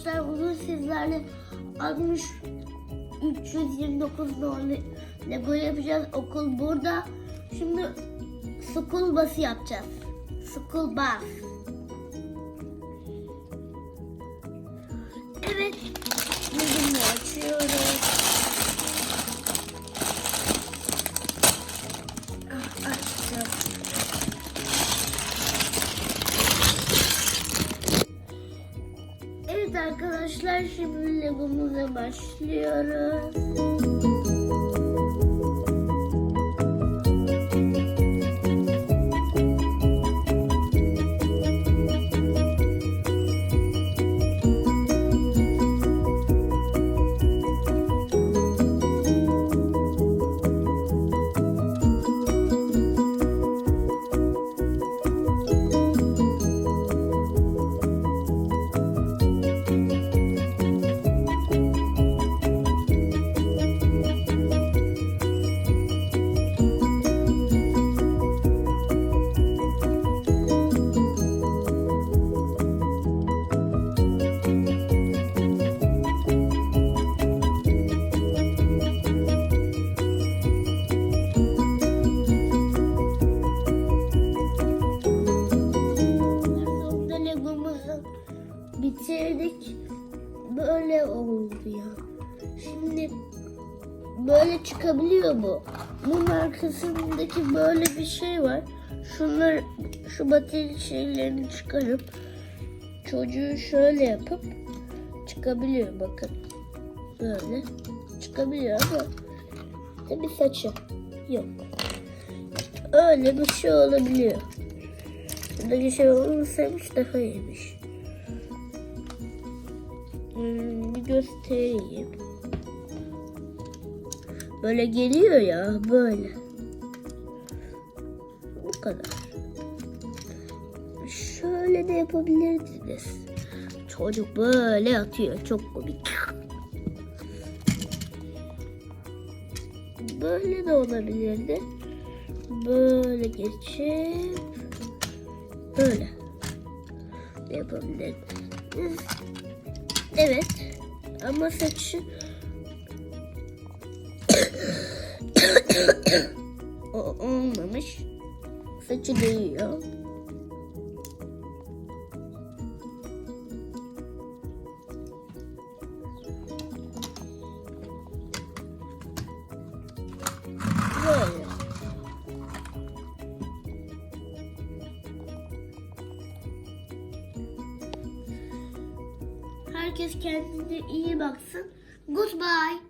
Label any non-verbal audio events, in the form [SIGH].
Arkadaşlar. Bugün sizlerle 60 329 numaralı Lego yapacağız. Okul burada. Şimdi school bus yapacağız. School bus. Açıyoruz. Ah. Evet arkadaşlar şimdi Lego'muza başlıyoruz. Böyle oldu ya. Şimdi böyle çıkabiliyor bu. Bunun arkasındaki böyle bir şey var. Şunlar şu batarya şeylerini çıkarıp çocuğu şöyle yapıp çıkabiliyor bakın. Böyle çıkabiliyor ama tabi saçı yok. Öyle bir şey olabiliyor. Buradaki şey olmasaymış daha iyiymiş. Hmm, bir göstereyim. Böyle geliyor ya böyle. Bu kadar. Şöyle de yapabilirdiniz. Çocuk böyle atıyor. Çok komik. Böyle de olabilirdi. Böyle geçip böyle yapabilirdiniz. Evet. Ama saçı [COUGHS] [COUGHS] o olmamış. Saçı değiyor. Herkes kendine iyi baksın. Goodbye.